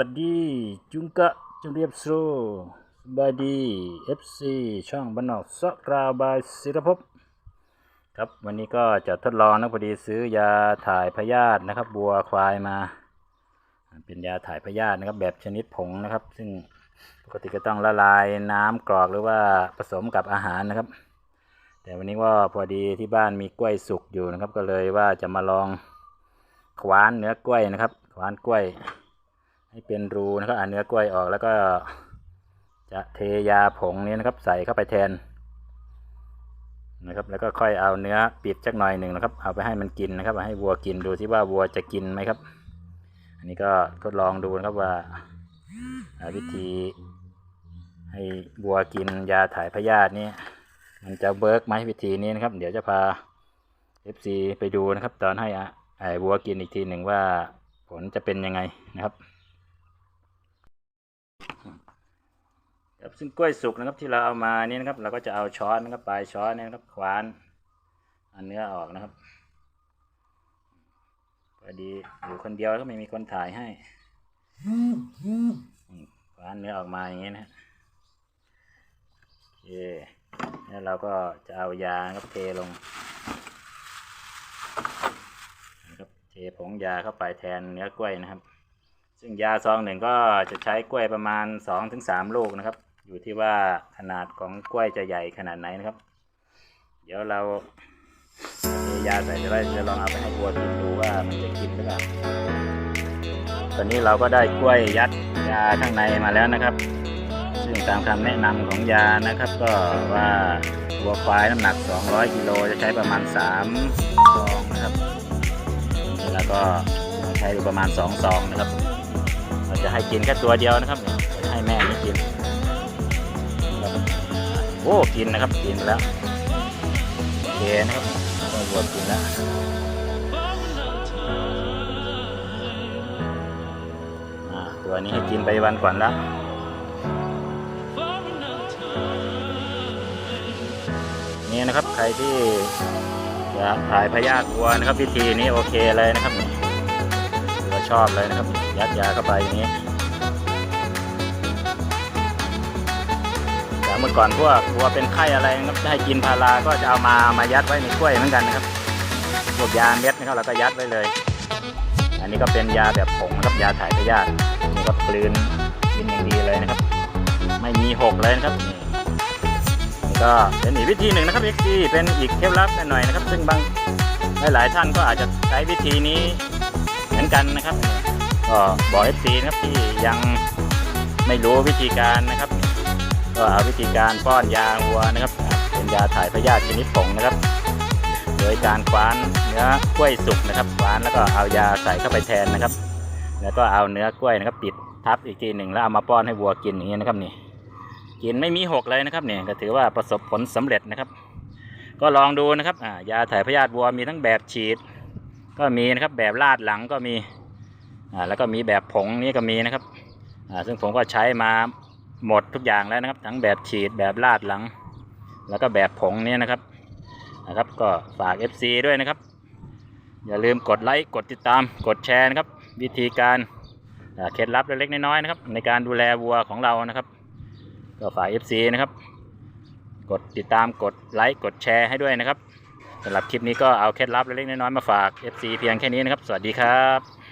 วัสดีจุงกะจุงเรียบโซสบายดี FC ช่องบ้านนอกสกราบายศิรภพครับวันนี้ก็จะทดลองนะพอดีซื้อยาถ่ายพยาธินะครับบัวควายมา เป็นยาถ่ายพยาธินะครับแบบชนิดผงนะครับ ซึ่งปกติก็ต้องละลายน้ำกรอกหรือว่าผสมกับอาหารนะครับ แต่วันนี้ว่าพอดีที่บ้านมีกล้วยสุกอยู่นะครับ ก็เลยว่าจะมาลองขวานเนื้อกล้วยนะครับขวานกล้วย ให้เป็นรูนะครับเอาเนื้อกล้วยออกแล้วก็ จะเทยาผงนี้นะครับ ใส่เข้าไปแทน นะครับ แล้วก็ค่อยเอาเนื้อปิดจักหน่อยหนึ่งนะครับ เอาไปให้มันกินนะครับเอาให้วัวกินดูที่ว่าวัวจะกินไหมครับ อันนี้ก็ทดลองดูนะครับว่าวิธีให้วัวกินยาถ่ายพยาธินี้มันจะเบิร์กไหมวิธีนี้นะครับ เดี๋ยวจะพา FC ไปดูนะครับ ตอนให้อะไอ้วัวกินอีกทีหนึ่งว่าผลจะเป็นยังไงนะครับ ครับซึ่งกล้วยสุกนะครับที่เราเอามานี่นะครับ เราก็จะเอาช้อนนะครับปลายช้อนเนี่ยนะครับขวานเอาเนื้อออกนะครับพอดีอยู่คนเดียวก็ไม่มีคนถ่ายให้อืมขวานเนื้อออกมาอย่างนี้นะโอเคแล้วเราก็จะเอายาครับเทลงนะครับเทผงยาเข้าไปแทนเนื้อกล้วยนะครับซึ่งยาซองหนึ่งก็จะใช้กล้วยประมาณ2อถึงสลูกนะครับ อยู่ที่ว่าขนาดของกล้วยจะใหญ่ขนาดไหนนะครับ เดี๋ยวเราเทยาใส่เดี๋ยวเราจะลองเอาไปให้วัวกินดูว่ามันจะกินหรือเปล่าตอนนี้เราก็ได้กล้วยยัดยาข้างในมาแล้วนะครับ ซึ่งตามคำแนะนำของยานะครับ ก็ว่าวัวควายน้ำหนัก 200กิโลจะใช้ประมาณ3ซองนะครับ แล้วก็ใช้ประมาณ2ซองนะครับ เราจะให้กินแค่ตัวเดียวนะครับ โอ้กินนะครับกินแล้วโอเคนะครับก็วัวกินแล้วตัวนี้ให้กินไปวันก่อนแล้วนี่นะครับใครที่จะถ่ายพยาธิวัวนะครับวิธีนี้โอเคเลยนะครับนี่ถือว่าชอบเลยนะครับยัดยาเข้าไปอย่างนี้ เมื่อก่อนพวกวัวเป็นไข้อะไรนะครับจะให้กินพาราก็จะเอามามายัดไว้ในกล้วยเหมือนกันนะครับพวกยาเม็ดนะครับเราก็ยัดไว้เลย อันนี้ก็เป็นยาแบบผงนะครับยาถ่ายพยาธินี่ก็กลืนกินอย่างดีเลยนะครับ ไม่มีหกเลยนะครับนี่ก็เป็นอีกวิธีหนึ่งนะครับ XG เป็นอีกเคล็ดลับหน่อยนะครับ ซึ่งบางหลายๆท่านก็อาจจะใช้วิธีนี้เหมือนกันนะครับก็บอกเอฟซีนะครับที่ยังไม่รู้วิธีการนะครับ ก็เอาวิธีการป้อนยาวัวนะครับ เป็นยาถ่ายพยาธิชนิดผงนะครับ โดยการคว้านเนื้อกล้วยสุกนะครับคว้านแล้วก็เอายาใส่เข้าไปแทนนะครับ แล้วก็เอาเนื้อกล้วยนะครับปิดทับอีกทีหนึ่งแล้วเอามาป้อนให้วัวกินอย่างนี้นะครับนี่กินไม่มีหกเลยนะครับเนี่ยก็ถือว่าประสบผลสำเร็จนะครับ ก็ลองดูนะครับยาถ่ายพยาธิวัวมีทั้งแบบฉีด ก็มีนะครับแบบลาดหลังก็มีแล้วก็มีแบบผงนี่ก็มีนะครับซึ่งผมก็ใช้มา หมดทุกอย่างแล้วนะครับ ทั้งแบบฉีดแบบลาดหลัง แล้วก็แบบผงเนี่ยนะครับนะครับก็ฝาก FC ด้วยนะครับ อย่าลืมกดไลค์กดติดตามกดแชร์นะครับ วิธีการเคล็ดลับเล็กๆน้อยๆนะครับ ในการดูแลวัวของเรานะครับ ก็ฝาก FC นะครับ กดติดตามกดไลค์กดแชร์ให้ด้วยนะครับสำหรับคลิปนี้ก็เอาเคล็ดลับเล็กๆน้อยๆมาฝาก FC เพียงแค่นี้นะครับ สวัสดีครับ